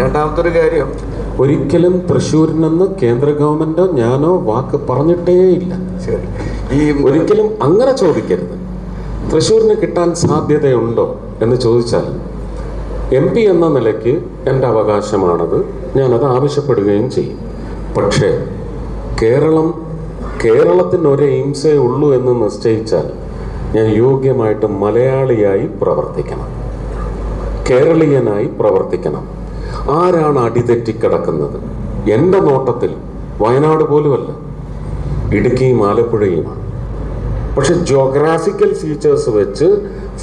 രണ്ടാമത്തെ ഒരു കാര്യം ഒരിക്കലും തൃശ്ശൂരിൽ നിന്ന് കേന്ദ്ര ഗവൺമെന്റോ ഞാനോ വാക്ക് പറഞ്ഞിട്ടേയില്ല ശരി. ഈ ഒരിക്കലും അങ്ങനെ ചോദിക്കരുത്. തൃശ്ശൂരിന് കിട്ടാൻ സാധ്യതയുണ്ടോ എന്ന് ചോദിച്ചാൽ എം പി എന്ന നിലയ്ക്ക് എന്റെ അവകാശമാണത്. ഞാനത് ആവശ്യപ്പെടുകയും ചെയ്യും. പക്ഷേ കേരളം കേരളത്തിന് ഒരു എയിംസേ ഉള്ളൂ എന്ന് നിശ്ചയിച്ചാൽ ഞാൻ യോഗ്യമായിട്ട് മലയാളിയായി പ്രവർത്തിക്കണം. കേരളീയനായി പ്രവർത്തിക്കണം. ആരാണ് അടിതെറ്റിക്കിടക്കുന്നത്? എന്റെ നോട്ടത്തിൽ വയനാട് പോലുമല്ല. ഇടുക്കിയും ആലപ്പുഴയുമാണ്. പക്ഷെ ജോഗ്രാഫിക്കൽ ഫീച്ചേഴ്സ് വെച്ച്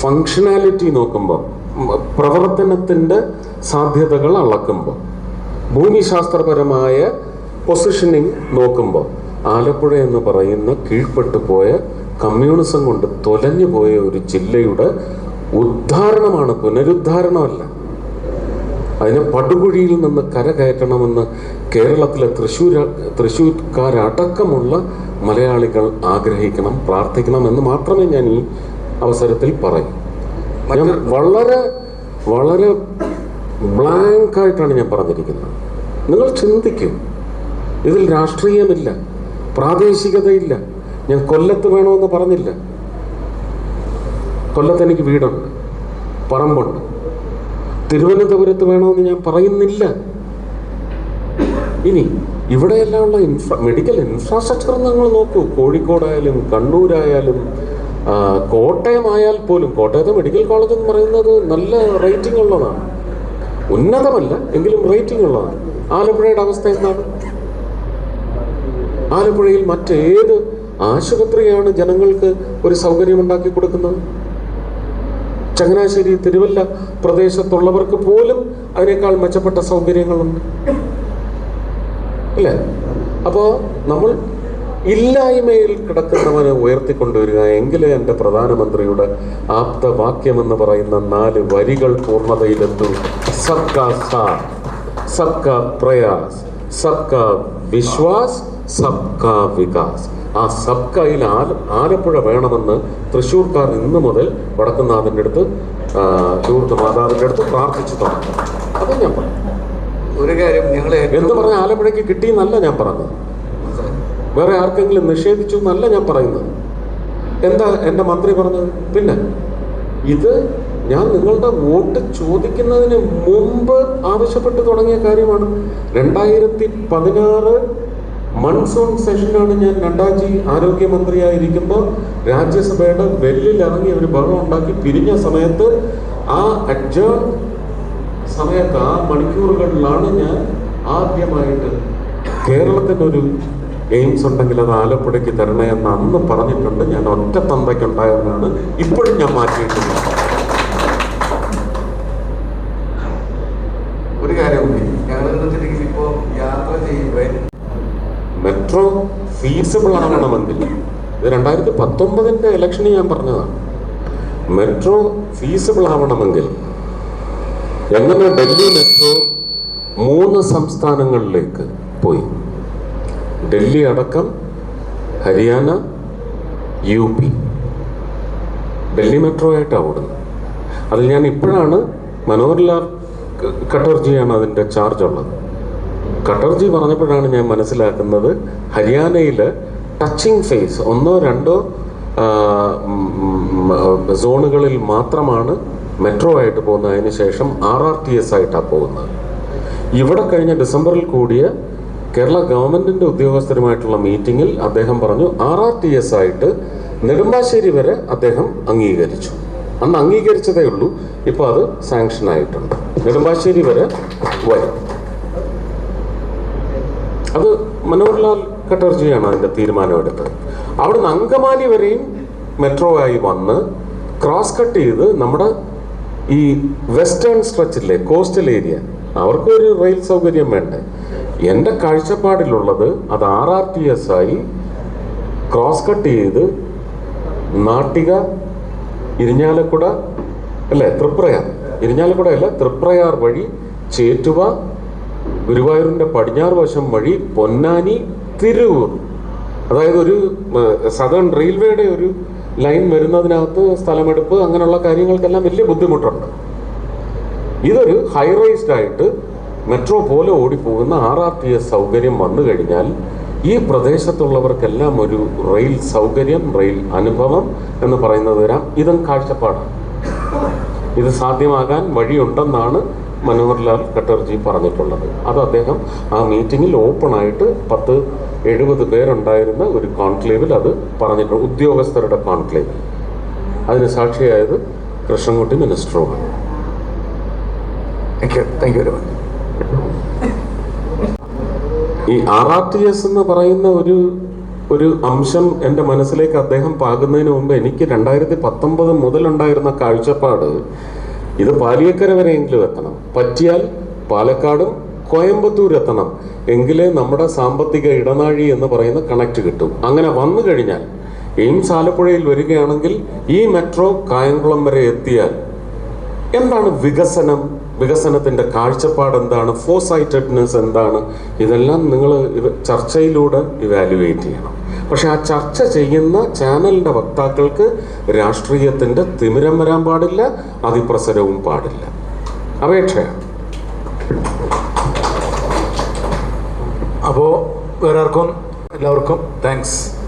ഫങ്ഷനാലിറ്റി നോക്കുമ്പോൾ പ്രവർത്തനത്തിന്റെ സാധ്യതകൾ അളക്കുമ്പോൾ ഭൂമിശാസ്ത്രപരമായ പൊസിഷനിങ് നോക്കുമ്പോൾ ആലപ്പുഴ എന്ന് പറയുന്ന കീഴ്പ്പെട്ടു പോയ കമ്മ്യൂണിസം കൊണ്ട് തൊലഞ്ഞു പോയ ഒരു ജില്ലയുടെ ഉദ്ധാരണമാണ് പുനരുദ്ധാരണമല്ല. അതിനെ പടുകുഴിയിൽ നിന്ന് കരകയറ്റണമെന്ന് കേരളത്തിലെ തൃശ്ശൂർ തൃശ്ശൂർക്കാരടക്കമുള്ള മലയാളികൾ ആഗ്രഹിക്കണം പ്രാർത്ഥിക്കണം എന്ന് മാത്രമേ ഞാൻ ഈ അവസരത്തിൽ പറയൂ. ഞാൻ വളരെ വളരെ ബ്ലാങ്ക് ആയിട്ടാണ് ഞാൻ പറഞ്ഞിരിക്കുന്നത്. നിങ്ങൾ ചിന്തിക്കും ഇതിൽ രാഷ്ട്രീയമില്ല പ്രാദേശികതയില്ല ഞാൻ കൊല്ലത്ത് വേണമെന്ന് പറഞ്ഞില്ല. കൊല്ലത്ത് എനിക്ക് വീടുണ്ട് പറമ്പുണ്ട്. തിരുവനന്തപുരത്ത് വേണമെന്ന് ഞാൻ പറയുന്നില്ല. ഇനി ഇവിടെയെല്ലാം ഉള്ള ഇൻഫ്രാ മെഡിക്കൽ ഇൻഫ്രാസ്ട്രക്ചർ നിങ്ങൾ നോക്കൂ. കോഴിക്കോടായാലും കണ്ണൂരായാലും കോട്ടയമായാൽ പോലും കോട്ടയത്തെ മെഡിക്കൽ കോളേജ് എന്ന് പറയുന്നത് നല്ല റേറ്റിംഗ് ഉള്ളതാണ്. ഉന്നതമല്ല എങ്കിലും റേറ്റിംഗ് ഉള്ളതാണ്. ആലപ്പുഴയുടെ അവസ്ഥ എന്താണ്? ആലപ്പുഴയിൽ മറ്റേത് ആശുപത്രിയാണ് ജനങ്ങൾക്ക് ഒരു സൗകര്യമുണ്ടാക്കി കൊടുക്കുന്നത്? ചങ്ങനാശ്ശേരി തിരുവല്ല പ്രദേശത്തുള്ളവർക്ക് പോലും അതിനേക്കാൾ മെച്ചപ്പെട്ട സൗകര്യങ്ങളുണ്ട്. അല്ലേ? അപ്പോൾ നമ്മൾ ഇല്ലായ്മയിൽ കിടക്കുന്നവനെ ഉയർത്തിക്കൊണ്ടുവരിക എങ്കിലേ എന്റെ പ്രധാനമന്ത്രിയുടെ ആപ്തവാക്യമെന്ന് പറയുന്ന നാല് വരികൾ പൂർണതയിലെത്തൂ. സബ്കാ സാത്ത് സബ്കാ പ്രയാസ് സബ്കാ വിശ്വാസ് സബ്കാ വികാസ്. ആ സബ്കയിൽ ആല ആലപ്പുഴ വേണമെന്ന് തൃശ്ശൂർക്കാർ ഇന്ന് മുതൽ വടക്കുന്നാഥന്റെ അടുത്ത് ചൂർത്ത് മാതാവിന്റെ അടുത്ത് പ്രാർത്ഥിച്ചു തുടങ്ങി. അത് ഞാൻ പറഞ്ഞു. ഒരു കാര്യം ഞങ്ങൾ എന്ത് പറഞ്ഞ ആലപ്പുഴയ്ക്ക് കിട്ടിയെന്നല്ല ഞാൻ പറഞ്ഞത്. വേറെ ആർക്കെങ്കിലും നിഷേധിച്ചു എന്നല്ല ഞാൻ പറയുന്നത്. എന്താ എന്റെ മന്ത്രി പറഞ്ഞത്? പിന്നെ ഇത് ഞാൻ നിങ്ങളുടെ വോട്ട് ചോദിക്കുന്നതിന് മുമ്പ് ആവശ്യപ്പെട്ട് തുടങ്ങിയ കാര്യമാണ്. രണ്ടായിരത്തി പതിനാറ് മൺസൂൺ സെഷനാണ് ഞാൻ നഡ്ഡാജി ആരോഗ്യമന്ത്രിയായിരിക്കുമ്പോൾ രാജ്യസഭയുടെ വെല്ലിലിറങ്ങി ഒരു ബഹളം ഉണ്ടാക്കി പിരിഞ്ഞ സമയത്ത് ആ അഡ്ജേൺ സമയത്ത് ആ മണിക്കൂറുകളിലാണ് ഞാൻ ആദ്യമായിട്ട് കേരളത്തിനൊരു എയിംസ് ഉണ്ടെങ്കിൽ അത് ആലപ്പുഴയ്ക്ക് തരണേ എന്ന് അന്ന് പറഞ്ഞിട്ടുണ്ട്. ഞാൻ ഒറ്റ തന്തയ്ക്കുണ്ടായെന്നാണ് ഇപ്പോഴും ഞാൻ മാറ്റിയിട്ടുള്ളത് ഒരു കാര്യം ഞങ്ങൾ ഫീസിബിൾ ആകണമെന്നില്ല ഇത് രണ്ടായിരത്തി പത്തൊമ്പതിന്റെ ഇലക്ഷന് ഞാൻ പറഞ്ഞതാണ്. മെട്രോ ഫീസിബിൾ ആവണമെങ്കിൽ എങ്ങനെ ഡൽഹി മെട്രോ മൂന്ന് സംസ്ഥാനങ്ങളിലേക്ക് പോയി? ഡൽഹി അടക്കം Haryana U P. Delhi metro ആയിട്ടാണ് ഓടുന്നത്. അതിൽ ഞാൻ ഇപ്പോഴാണ് മനോഹർലാൽ കട്ടർജിയാണ് അതിന്റെ ചാർജ് ഉള്ളത്. കട്ടർജി പറഞ്ഞപ്പോഴാണ് ഞാൻ മനസ്സിലാക്കുന്നത് ഹരിയാനയിൽ ടച്ചിങ് ഫേസ് ഒന്നോ രണ്ടോ സോണുകളിൽ മാത്രമാണ് മെട്രോ ആയിട്ട് പോകുന്നതിന് ശേഷം ആർ ആർ ടി എസ് ആയിട്ടാണ് പോകുന്നത്. ഇവിടെ കഴിഞ്ഞ ഡിസംബറിൽ കൂടിയ കേരള ഗവൺമെന്റിന്റെ ഉദ്യോഗസ്ഥരുമായിട്ടുള്ള മീറ്റിംഗിൽ അദ്ദേഹം പറഞ്ഞു ആർ ആർ ടി എസ് ആയിട്ട് നെടുമ്പാശ്ശേരി വരെ അദ്ദേഹം അംഗീകരിച്ചു. അന്ന് അംഗീകരിച്ചതേ ഉള്ളൂ. ഇപ്പോൾ അത് സാങ്ഷൻ ആയിട്ടുണ്ട്. നെടുമ്പാശ്ശേരി വരെ വരും. അത് മനോഹർലാൽ കട്ടർജിയാണ് അതിന്റെ തീരുമാനമെടുത്തത്. അവിടുന്ന് അങ്കമാലി വരെയും മെട്രോ ആയി വന്ന് ക്രോസ് കട്ട് ചെയ്ത് നമ്മുടെ ഈ വെസ്റ്റേൺ സ്ട്രെച്ചില്ലേ കോസ്റ്റൽ ഏരിയ അവർക്കൊരു റെയിൽ സൗകര്യം വേണ്ടേ? എന്റെ കാഴ്ചപ്പാടിലുള്ളത് അത് ആർ ആർ ടി എസ് ആയി ക്രോസ് കട്ട് ചെയ്ത് നാട്ടിക ഇരിഞ്ഞാലക്കുട അല്ലേ തൃപ്രയാർ. ഇരിഞ്ഞാലക്കുട അല്ല തൃപ്രയാർ വഴി ചേറ്റുവ ഗുരുവായൂരിന്റെ പടിഞ്ഞാറ് വശം വഴി പൊന്നാനി തിരുവൂർ അതായത് ഒരു സദേൺ റെയിൽവേയുടെ ഒരു ലൈൻ വരുന്നതിനകത്ത് സ്ഥലമെടുപ്പ് അങ്ങനെയുള്ള കാര്യങ്ങൾക്കെല്ലാം വലിയ ബുദ്ധിമുട്ടുണ്ട്. ഇതൊരു ഹൈറൈസ്ഡ് ആയിട്ട് മെട്രോ പോലെ ഓടിപ്പോകുന്ന ആർ ആർ ടി എസ് സൗകര്യം വന്നു കഴിഞ്ഞാൽ ഈ പ്രദേശത്തുള്ളവർക്കെല്ലാം ഒരു റെയിൽ സൗകര്യം റെയിൽ അനുഭവം എന്ന് പറയുന്നത് വരാം. ഇതും കാഴ്ചപ്പാടാണ്. ഇത് സാധ്യമാകാൻ വഴിയുണ്ടെന്നാണ് മനോഹർലാൽ ഖട്ടർജി പറഞ്ഞിട്ടുള്ളത്. അത് അദ്ദേഹം ആ മീറ്റിങ്ങിൽ ഓപ്പണായിട്ട് പത്ത് എഴുപത് പേരുണ്ടായിരുന്ന ഒരു കോൺക്ലേവിൽ അത് പറഞ്ഞിട്ടുണ്ട് ഉദ്യോഗസ്ഥരുടെ കോൺക്ലേവ് അതിന് സാക്ഷിയായത് Krishnankutty മിനിസ്റ്ററുമാണ്. Thank you thank very much ഈ ആർ ആർ ടി എസ് എന്ന് പറയുന്ന ഒരു ഒരു അംശം എന്റെ മനസ്സിലേക്ക് അദ്ദേഹം പാകുന്നതിന് മുമ്പ് എനിക്ക് രണ്ടായിരത്തി പത്തൊമ്പത് മുതലുണ്ടായിരുന്ന കാഴ്ചപ്പാട് ഇത് പാലിയക്കര വരെയെങ്കിലും എത്തണം. പറ്റിയാൽ പാലക്കാടും കോയമ്പത്തൂർ എത്തണം. എങ്കിലേ നമ്മുടെ സാമ്പത്തിക ഇടനാഴി എന്ന് പറയുന്ന കണക്ട് കിട്ടും. അങ്ങനെ വന്നു കഴിഞ്ഞാൽ എയിംസ് ആലപ്പുഴയിൽ വരികയാണെങ്കിൽ ഈ മെട്രോ കായംകുളം വരെ എത്തിയാൽ എന്താണ് വികസനം? വികസനത്തിന്റെ കാഴ്ചപ്പാട് എന്താണ്? ഫോസൈറ്റഡ്നെസ് എന്താണ്? ഇതെല്ലാം നിങ്ങൾ ചർച്ചയിലൂടെ ഇവാലുവേറ്റ് ചെയ്യണം. പക്ഷെ ആ ചർച്ച ചെയ്യുന്ന ചാനലിന്റെ വക്താക്കൾക്ക് രാഷ്ട്രീയത്തിന്റെ തിമിരം വരാൻ പാടില്ല അതിപ്രസരവും പാടില്ല. അപേക്ഷയാണ്. അപ്പോൾ വേറെ ആർക്കും എല്ലാവർക്കും താങ്ക്സ്